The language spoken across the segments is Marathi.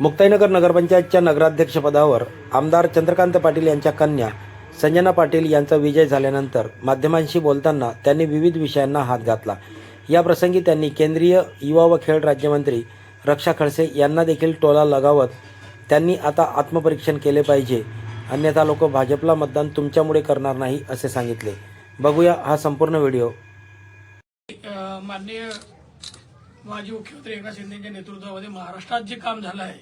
मुक्ताईनगर नगरपंचायतच्या नगराध्यक्षपदावर आमदार चंद्रकांत पाटील यांच्या कन्या संजना पाटील यांचा विजय झाल्यानंतर माध्यमांशी बोलताना त्यांनी विविध विषयांना हात घातला. या प्रसंगी त्यांनी केंद्रीय युवा व खेळ राज्यमंत्री रक्षा खडसे यांना देखील टोला लगावत त्यांनी आता आत्मपरीक्षण केले पाहिजे. अन्यथा लोक भाजपला मतदान तुमच्यामुळे करणार नाही असे सांगितले. बघूया हा संपूर्ण व्हिडिओ. माननीय माजी मुख्यमंत्री एकनाथ शिंदेच्या नेतृत्वामध्ये महाराष्ट्रात जे काम झालं आहे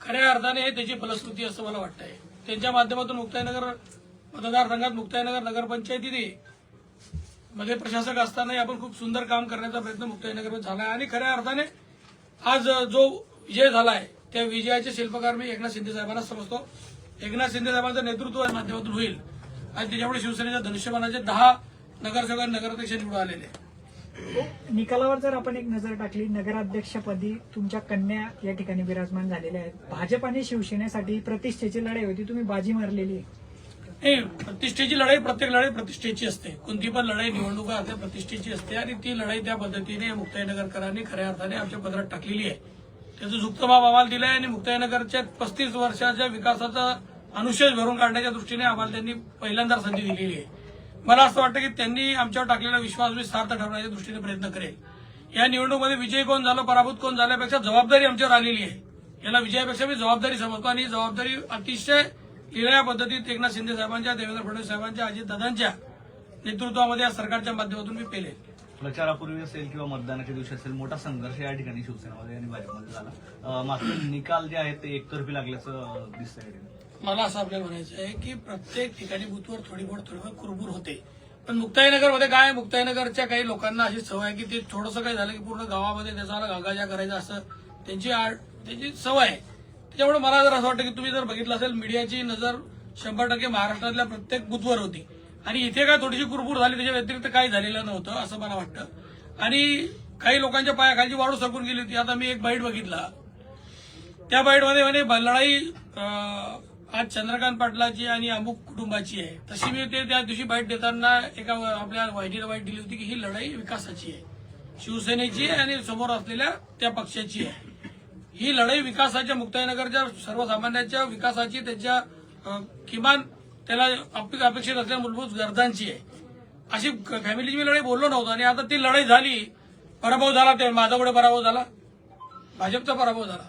खऱ्या अर्थाने त्याची फलश्रुती असं मला वाटतंय. त्यांच्या माध्यमातून मुक्ताईनगर मतदारसंघात मुक्ताईनगर नगरपंचायतीने मध्ये प्रशासक असतानाही आपण खूप सुंदर काम करण्याचा प्रयत्न मुक्ताईनगर झाला आहे. आणि खऱ्या अर्थाने आज जो विजय झाला आहे त्या विजयाचे शिल्पकार मी एकनाथ शिंदे साहेबांना समजतो. एकनाथ शिंदे साहेबांचं नेतृत्व या माध्यमातून होईल. आणि त्याच्यामुळे शिवसेनेच्या धनुष्यबाणाचे दहा नगरसेवक नगराध्यक्ष निवडून आलेले. आहेत. निकालावर जर आपण एक नजर टाकली नगराध्यक्षपदी तुमच्या कन्या या ठिकाणी विराजमान झालेल्या आहेत. भाजप आणि शिवसेनेसाठी प्रतिष्ठेची लढाई होती तुम्ही बाजी मारलेली. आहे. प्रतिष्ठेची लढाई प्रत्येक लढाई प्रतिष्ठेची असते. कोणती पण लढाई निवडणुका असते प्रतिष्ठेची असते आणि ती लढाई त्या पद्धतीने मुक्ताईनगरकरांनी खऱ्या अर्थाने आमच्या पदरात टाकलेली आहे. त्याचं झुकतं बाब आम्हाला दिलं आहे आणि मुक्ताईनगरच्या पस्तीस वर्षाच्या विकासाचा अनुशेष भरून काढण्याच्या दृष्टीने आम्हाला त्यांनी पहिल्यांदा संधी दिलेली आहे. मला असं वाटतं की त्यांनी आमच्यावर टाकलेला विश्वास मी सार्थ ठरवण्याच्या दृष्टीने प्रयत्न करेल या निवडणुकीमध्ये विजय कोण झालो पराभूत कोण झाल्यापेक्षा जबाबदारी आमच्यावर आलेली आहे. याला विजयापेक्षा मी जबाबदारी समजतो आणि ही जबाबदारी अतिशय लिहिल्या पद्धतीत एकनाथ शिंदे साहेबांच्या देवेंद्र फडणवीस साहेबांच्या अजितदादांच्या नेतृत्वामध्ये या सरकारच्या माध्यमातून मी पेले प्रचारापूर्वी असेल किंवा मतदानाच्या दिवशी असेल मोठा संघर्ष या ठिकाणी शिवसेनेमध्ये आणि भाजपमध्ये झाला. मात्र निकाल जे आहेत ते एकतर्फी लागल्याचं दिसतंय. मला असं आपल्याला म्हणायचं आहे की प्रत्येक ठिकाणी बुथवर थोडीफार थोडीफार कुरबूर होते. पण मुक्ताईनगरमध्ये काय मुक्ताईनगरच्या काही लोकांना अशी सवय आहे की ते थोडंसं काही झालं की पूर्ण गावामध्ये त्याचा गागाजा करायचा असं त्यांची आड त्यांची सवय आहे. त्याच्यामुळे मला जर असं वाटतं की तुम्ही जर बघितलं असेल मीडियाची नजर शंभर टक्के महाराष्ट्रातल्या प्रत्येक बुथवर होती. आणि इथे काय थोडीशी कुरबुर झाली त्याच्या व्यतिरिक्त काही झालेलं नव्हतं असं मला वाटतं. आणि काही लोकांच्या पायाखालची वाळू सरकून गेली होती. आता मी एक बाईट बघितला. त्या बाईटमध्ये म्हणे लढाई आज चंद्रकांत पाटलाची आणि अमुक कुटुंबाची आहे. तशी मी ते त्या दिवशी बाईट देताना एका आपल्या वाहिनीला बाईट दिली होती की ही लढाई विकासाची आहे. शिवसेनेची आहे आणि समोर असलेल्या त्या पक्षाची आहे. ही लढाई विकासाच्या मुक्ताईनगरच्या सर्वसामान्यांच्या विकासाची त्याच्या किमान त्याला अपेक्षित असलेल्या मूलभूत गरजांची आहे. अशी फॅमिलीची मी लढाई बोललो नव्हतो आणि आता ती लढाई झाली पराभव झाला ते माझा पुढे पराभव झाला. भाजपचा पराभव झाला.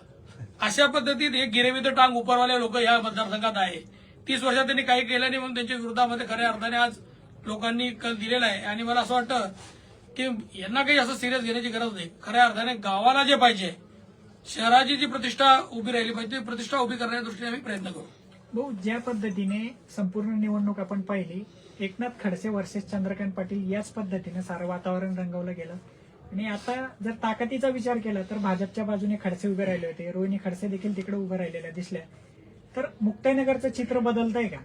अशा पद्धतीत एक गिरेवित टांग उपरवाले लोक या मतदारसंघात आहे. तीस वर्षात त्यांनी काही केलं नाही म्हणून त्यांच्या विरोधामध्ये खऱ्या अर्थाने आज लोकांनी कल दिलेला आहे. आणि मला असं वाटतं की यांना काही असं सिरियस घेण्याची गरज नाही. खऱ्या अर्थाने गावाला जे पाहिजे शहराची जी प्रतिष्ठा उभी राहिली पाहिजे ती प्रतिष्ठा उभी करण्याच्या दृष्टीने आम्ही प्रयत्न करू. भाऊ ज्या पद्धतीने संपूर्ण निवडणूक आपण पाहिली एकनाथ खडसे वर्सेस चंद्रकांत पाटील याच पद्धतीने सारं वातावरण रंगवलं गेलं. आणि आता जर ताकदीचा विचार केला तर भाजपच्या बाजूने खडसे उभे राहिले होते. रोहिणी खडसे देखील तिकडे उभे राहिलेल्या दिसल्या. तर मुक्ताईनगरचं चित्र बदलतंय का?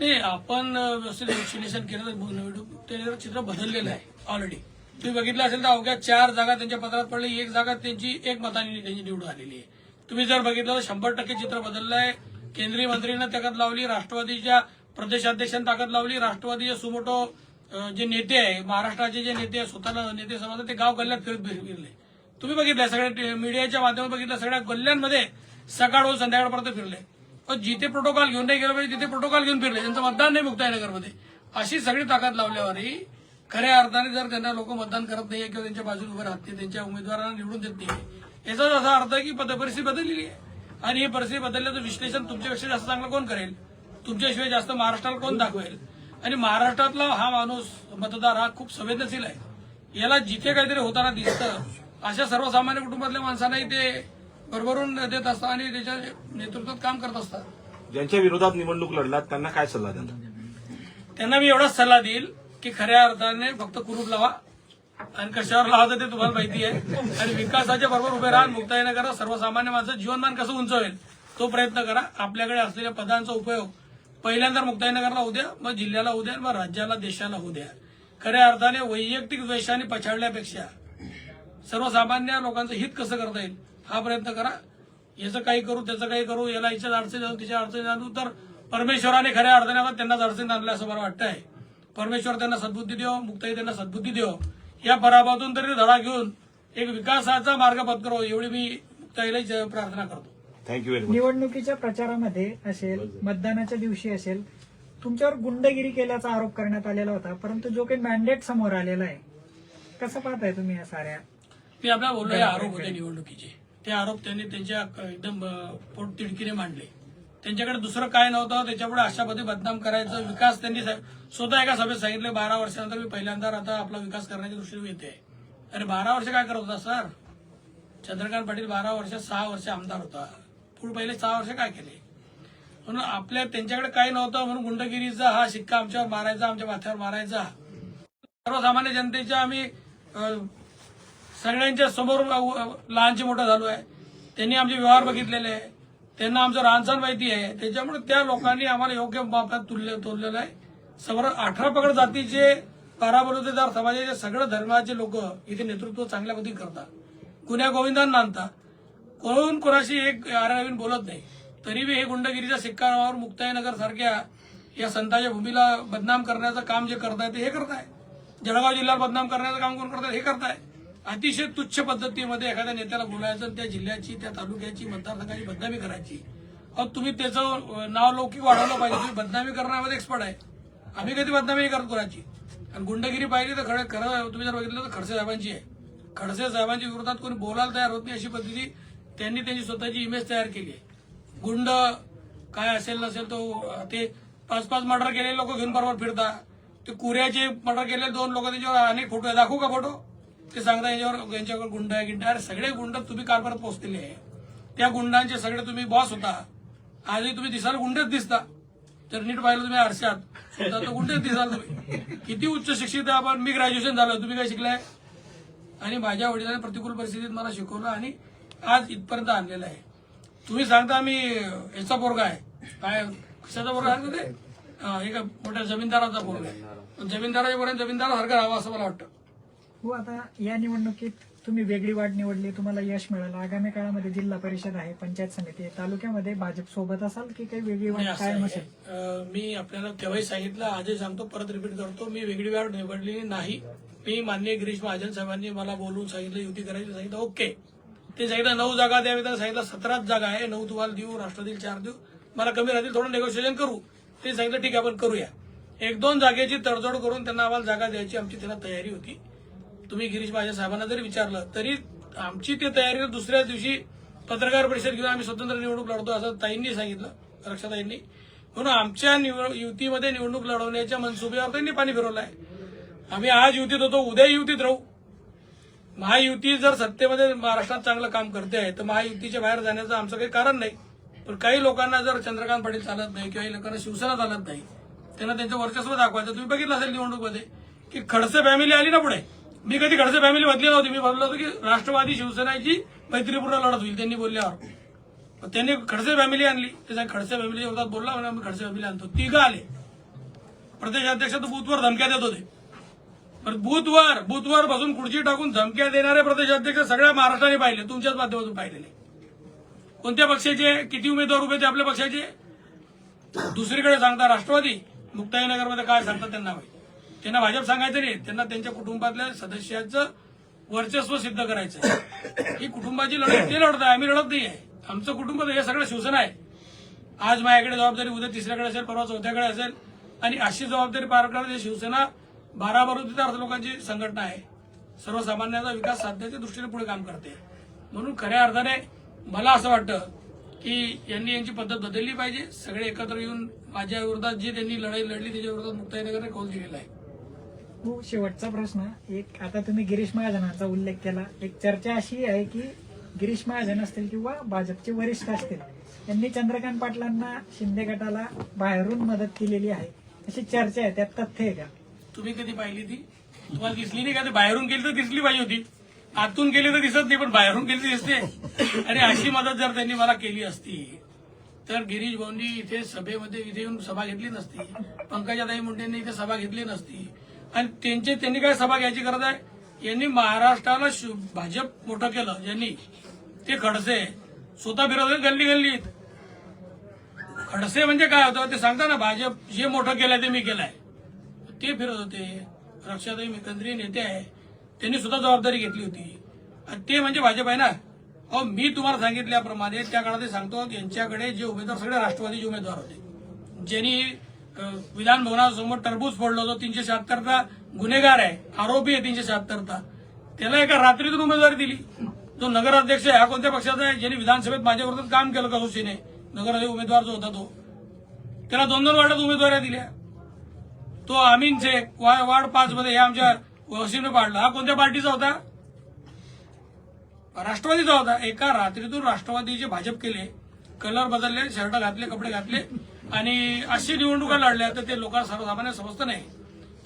नाही आपण व्यवस्थित विश्लेषण केलं तर निवडणूक चित्र बदललेलं आहे ऑलरेडी तुम्ही बघितलं असेल तर अवघ्या चार जागा त्यांच्या पत्रात पडली एक जागा त्यांची एक मताने त्यांची निवडून आलेली आहे. तुम्ही जर बघितलं तर शंभर टक्के चित्र बदललं आहे केंद्रीय मंत्रीनं ताकद लावली राष्ट्रवादीच्या प्रदेशाध्यक्षांनी ताकद लावली राष्ट्रवादीच्या सुमोटो जे नेते आहे महाराष्ट्राचे जे नेते स्वतःला नेते समजतात ते गाव गल्ल्यात फिरत फिरले. तुम्ही बघितलं सगळ्या मीडियाच्या माध्यमात बघितलं सगळ्या गल्ल्यांमध्ये सकाळ संध्याकाळपर्यंत फिरले. पण जिथे प्रोटोकॉल घेऊन नाही गेलं पाहिजे तिथे प्रोटोकॉल घेऊन फिरले. त्यांचं मतदान नाही मुक्ताईनगरमध्ये अशी सगळी ताकद लावल्यावरही खऱ्या अर्थाने जर त्यांना लोक मतदान करत नाही किंवा त्यांच्या बाजूला उभे राहत नाही त्यांच्या उमेदवारांना निवडून देत नाही याचाच असा अर्थ आहे की परिस्थिती बदललेली आहे. आणि ही परिस्थिती बदलल्याचं विश्लेषण तुमच्यापेक्षा जास्त चांगलं कोण करेल? तुमच्याशिवाय जास्त महाराष्ट्राला कोण दाखवेल? आणि महाराष्ट्रातला हा माणूस मतदार हा खूप संवेदनशील आहे. याला जिथे काहीतरी होताना दिसतं अशा सर्वसामान्य कुटुंबातल्या माणसांनाही ते भरभरून देत असतात आणि त्याच्या नेतृत्वात काम करत असतात. ज्यांच्या विरोधात निवडणूक लढलात त्यांना काय सल्ला द्याल त्यांना मी एवढाच सल्ला देईल की खऱ्या अर्थाने फक्त कुरूप लावा. आणि कशावर लावायचं ते तुम्हाला माहिती आहे. आणि विकासाच्या बरोबर उभे राहा मुक्ताईने करा सर्वसामान्य माणसं जीवनमान कसं उंचवेल तो प्रयत्न करा. आपल्याकडे असलेल्या पदांचा उपयोग पहिल्यांदा मुक्ताईनगरला होऊ द्या मग जिल्ह्याला होऊ द्या मग राज्याला देशाला होऊ द्या. खऱ्या अर्थाने वैयक्तिक द्वेषाने पछाडल्यापेक्षा सर्वसामान्य लोकांचं हित कसं करता येईल हा प्रयत्न करा. याचं काही करू त्याचं काही करू याला याच्यात अडचणी जाणू तिच्या अडचणी आणू तर परमेश्वराने खऱ्या अर्थाने आता त्यांनाच अडचणी आणल्या असं मला वाटतं आहे परमेश्वर त्यांना सद्बुद्धी देव मुक्ताई त्यांना सद्बुद्धी देव. या पराभवातून तरी धडा घेऊन एक विकासाचा मार्ग पत्करो एवढी मी मुक्ताईला प्रार्थना करतो. थँक्यू व्हेरी मच निवडणुकीच्या प्रचारामध्ये असेल मतदानाच्या दिवशी असेल तुमच्यावर गुंडगिरी केल्याचा आरोप करण्यात आलेला होता परंतु जो काही मॅन्डेट समोर आलेला आहे कसं पाहताय तुम्ही या साऱ्या? मी आपल्याला बोललो हे आरोप होते निवडणुकीचे. ते आरोप त्यांनी त्यांच्या एकदम पोट तिडकीने मांडले. त्यांच्याकडे दुसरं काय नव्हतं त्याच्यापुढे अशा पद्धती बदनाम करायचं. विकास त्यांनी स्वतः एका सभेत सांगितले बारा वर्षानंतर मी पहिल्यांदा आता आपला विकास करण्याच्या दृष्टीने येते अरे बारा वर्ष काय करत होता सर? चंद्रकांत पाटील बारा वर्ष सहा वर्ष आमदार होता. पुढे पहिले सहा वर्ष काय केले? म्हणून आपल्या त्यांच्याकडे काही नव्हतं म्हणून गुंडगिरीचा हा शिक्का आमच्यावर मारायचा आमच्या माथ्यावर मारायचा. सर्वसामान्य जनतेच्या आम्ही सगळ्यांच्या समोर लहानचे मोठं झालो आहे. त्यांनी आमचे व्यवहार बघितलेले आहे. त्यांना आमचं राहणसण माहिती आहे. त्याच्यामुळे त्या लोकांनी आम्हाला योग्य बाबत तुल्य तोललेलं आहे. समोर अठरा पगड जातीचे बारा समाजाचे सगळं धर्माचे लोक इथे नेतृत्व चांगल्या पद्धतीने करतात. गुन्ह्या गोविंदांना आणतात. कोण कोणाशी एक आरावीन बोलत नाही तरी बी हे गुंडगिरीच्या शिक्कावर मुक्ताईनगर सारख्या या संतांच्या भूमीला बदनाम करण्याचं काम जे करताय ते हे करताय. जळगाव जिल्ह्याला बदनाम करण्याचं काम कोण करताय हे करताय. अतिशय तुच्छ पद्धतीमध्ये एखाद्या नेत्याला बोलायचं आणि त्या जिल्ह्याची त्या तालुक्याची मतदारसंघाची बदनामी करायची. अहो तुम्ही त्याचं नाव लौकिक वाढवलं पाहिजे. तुम्ही बदनामी करण्यामध्ये एक्सपर्ट आहे. आम्ही कधी बदनामी करत कोणाची. आणि गुंडगिरी पाहिली तर खरं खरं तुम्ही जर बघितलं तर खडसे साहेबांची आहे. खडसे साहेबांच्या विरोधात कोणी बोलायला तयार होत नाही अशी पद्धती त्यांनी त्यांची स्वतःची इमेज तयार केली आहे. गुंड काय असेल नसेल तो ते पाच पाच मर्डर केलेले लोक घेऊन बरोबर फिरता. ते कुऱ्याचे मर्डर केलेले दोन लोक त्यांच्यावर अनेक फोटो आहे. दाखवू का फोटो? ते सांगता यांच्यावर यांच्यावर गुंड आहे गिंड अरे सगळे गुंड तुम्ही कारभारात पोहोचलेले आहे. त्या गुंडांचे सगळे तुम्ही बॉस होता. आजही तुम्ही दिसायला गुंडच दिसता. तर नीट पाहिलं तुम्ही आरशात. तर गुंडच दिसाल तुम्ही. किती उच्च शिक्षित आपण. मी ग्रॅज्युएशन झालं. तुम्ही काय शिकलाय? आणि माझ्या वडिलांनी प्रतिकूल परिस्थितीत मला शिकवलं आणि आज इथपर्यंत आणलेलं आहे. तुम्ही सांगता मी याचा पोरगा आहे. काय कशाचा पोरगा आहे ते? हा, एका मोठ्या जमीनदाराचा पोरगा आहे. जमीनदाराच्या पर्यंत जमीनदारासारखं राहावं असं मला वाटतं. हो आता या निवडणुकीत तुम्ही वेगळी वाट निवडली तुम्हाला यश मिळालं. आगामी काळामध्ये जिल्हा परिषद आहे पंचायत समिती आहे. तालुक्यामध्ये भाजप सोबत असाल की काही वेगळी वाट. असेल? अं, मी आपल्याला तेव्हाही सांगितलं आजही सांगतो परत रिपीट करतो. मी वेगळी वाट निवडलेली नाही. मी मान्य गिरीश महाजन साहेबांनी मला बोलून सांगितलं युती करायची सांगितलं. ओके. ते सांगितलं नऊ जागा द्यावी तर सांगितलं सतराच जागा आहे. नऊ तुम्हाला देऊ राष्ट्रवादीला चार देऊ. मला कमी राहतील थोडं नेगोशिएशन करू. ते सांगितलं ठीक आहे आपण करूया. एक दोन जागेची तडजोड करून त्यांना आम्हाला जागा द्यायची आमची त्यांना तयारी होती. तुम्ही गिरीश माझ्या साहेबांना जरी विचारलं तरी आमची ते तयारी दुसऱ्या दिवशी पत्रकार परिषद घेऊन आम्ही स्वतंत्र निवडणूक लढतो असं ताईंनी सांगितलं रक्षाताईंनी. म्हणून आमच्या निवड युतीमध्ये निवडणूक लढवण्याच्या मनसुब्यावर त्यांनी पाणी फिरवलं आहे आम्ही आज युतीत होतो उद्या युतीत राहू. महायुती जर सत्तेमध्ये महाराष्ट्रात चांगलं काम करते आहे तर महायुतीच्या बाहेर जाण्याचं आमचं काही कारण नाही. पण काही लोकांना जर चंद्रकांत पाटील चालत नाही किंवा काही लोकांना शिवसेना चालत नाही त्यांना त्यांचं वर्चस्व दाखवायचं. तुम्ही बघितलं असेल निवडणूकमध्ये की खडसे फॅमिली आली ना पुढे? मी कधी खडसे फॅमिली बदली नव्हती. मी बोललो होतो की राष्ट्रवादी शिवसेनाची मैत्रीपूर्ण लढत होईल त्यांनी बोलल्यावर. त्यांनी खडसे फॅमिली आणली. त्याच्या खडसे फॅमिली बोलला म्हणून आम्ही खडसे फॅमिली आणतो. तिघं आले. प्रदेशाध्यक्ष तर बूथवर धमक्या देत होते. पण बुधवार बुधवार बसून खुर्ची टाकून धमक्या देणारे प्रदेशाध्यक्ष सगळ्या महाराष्ट्राने पाहिले तुमच्याच माध्यमातून पाहिलेले कोणत्या पक्षाचे किती उमेदवार उभे ते आपल्या पक्षाचे? दुसरीकडे सांगता राष्ट्रवादी मुक्ताईनगरमध्ये काय सांगतात त्यांना माहिती त्यांना भाजप सांगायचं नाही त्यांना त्यांच्या कुटुंबातल्या सदस्याचं वर्चस्व सिद्ध करायचं ही कुटुंबाची लढत ते लढत आहे आम्ही लढत नाही आहे. आमचं कुटुंब हे सगळं शिवसेना आहे. आज माझ्याकडे जबाबदारी उद्या तिसऱ्याकडे असेल परवा चौथ्याकडे असेल. आणि अशी जबाबदारी पार करण्याची शिवसेना बारा अर्थ लोकांची संघटना आहे. सर्वसामान्यांचा विकास साधण्याच्या दृष्टीने पुढे काम करते. म्हणून खऱ्या अर्थाने मला असं वाटतं की यांनी यांची पद्धत बदलली पाहिजे. सगळे एकत्र येऊन माझ्या विरोधात जी त्यांनी लढाई लढली त्याच्या विरोधात मुक्ताईनगरने कौल दिलेला आहे. हो शेवटचा प्रश्न. एक आता तुम्ही गिरीश महाजनांचा उल्लेख केला. एक चर्चा अशी आहे की गिरीश महाजन असतील किंवा भाजपचे वरिष्ठ असतील यांनी चंद्रकांत पाटलांना शिंदे गटाला बाहेरून मदत केलेली आहे. अशी चर्चा आहे. त्यात तथ्य आहे का? तुम्ही कधी पाहिली ती? तुम्हाला दिसली नाही का? ते बाहेरून गेली तर दिसली पाहिजे होती. आतून गेली तर दिसत नाही पण बाहेरून गेली तर दिसते. आणि अशी मदत जर त्यांनी मला केली असती तर गिरीश भाऊंनी इथे सभेमध्ये इथे येऊन सभा घेतली नसती. पंकजाताई मुंडेंनी इथे सभा घेतली नसती. आणि त्यांचे त्यांनी काय सभा घ्यायची गरज आहे? यांनी महाराष्ट्राला भाजप मोठं केलं. ज्यांनी ते खडसे. स्वतः फिरत गल्ली गल्लीत. खडसे म्हणजे काय होतं? ते सांगता ना भाजप जे मोठं केलंय ते मी केलंय. ते फिरत होते. रक्षाताई केंद्रीय नेते आहे. त्यांनी सुद्धा जबाबदारी घेतली होती. आणि ते म्हणजे भाजप आहे ना? अहो मी तुम्हाला सांगितल्याप्रमाणे त्या काळात ते सांगतो यांच्याकडे जे उमेदवार सगळे राष्ट्रवादीचे उमेदवार होते. ज्यांनी विधानभवनासमोर टरबूज फोडलं होतं तीनशे शहात्तरचा गुन्हेगार आहे. आरोपी आहे तीनशे शहात्तरचा. त्याला एका रात्रीतून उमेदवारी दिली. जो नगराध्यक्ष आहे हा कोणत्या पक्षाचा आहे? ज्यांनी विधानसभेत माझ्याबरोबर काम केलं कसोशीने नगराध्यक्ष उमेदवार जो होता तो. त्याला दोन दोन वार्डात उमेदवाऱ्या दिल्या. तो अमीन शेख वा- वार्ड पाच मध्ये हे आमच्या वसीने पाडला. हा कोणत्या पार्टीचा होता? राष्ट्रवादीचा होता. एका रात्रीतून राष्ट्रवादीचे भाजप केले. कलर बदलले शर्ट घातले कपडे घातले. आणि अशी निवडणुका लढल्या तर ते लोकांना सर्वसामान्य समजतं नाही.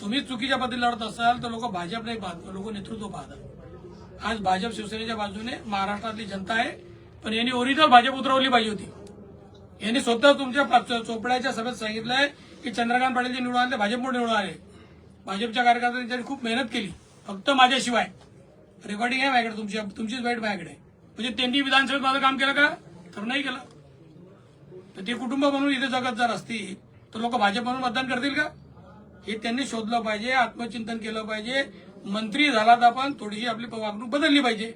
तुम्ही चुकीच्या पद्धतीने लढत असाल तर लोक भाजप नाही पाहत लोक नेतृत्व पाहतात. आज भाजप शिवसेनेच्या बाजूने महाराष्ट्रातली जनता आहे. पण यांनी ओरिजिनल भाजप उतरवली पाहिजे होती. यांनी स्वतः तुमच्या चोपड्याच्या सभेत सांगितलंय की चंद्रकांत पाटील जे निवडून आले ते भाजपमुळे निवडून आले. भाजपच्या कार्यकर्त्यांनी त्यांनी खूप मेहनत केली. फक्त माझ्याशिवाय. रेकॉर्डिंग आहे माझ्याकडे तुमची तुमचीच वाईट माझ्याकडे. म्हणजे त्यांनी विधानसभेत माझं काम केलं का? तर नाही केलं. तर ते कुटुंब म्हणून इथे जगत जर असतील तर लोक भाजप म्हणून मतदान करतील का? हे त्यांनी शोधलं पाहिजे आत्मचिंतन केलं पाहिजे. मंत्री झालात आपण थोडीशी आपली वागणूक बदलली पाहिजे.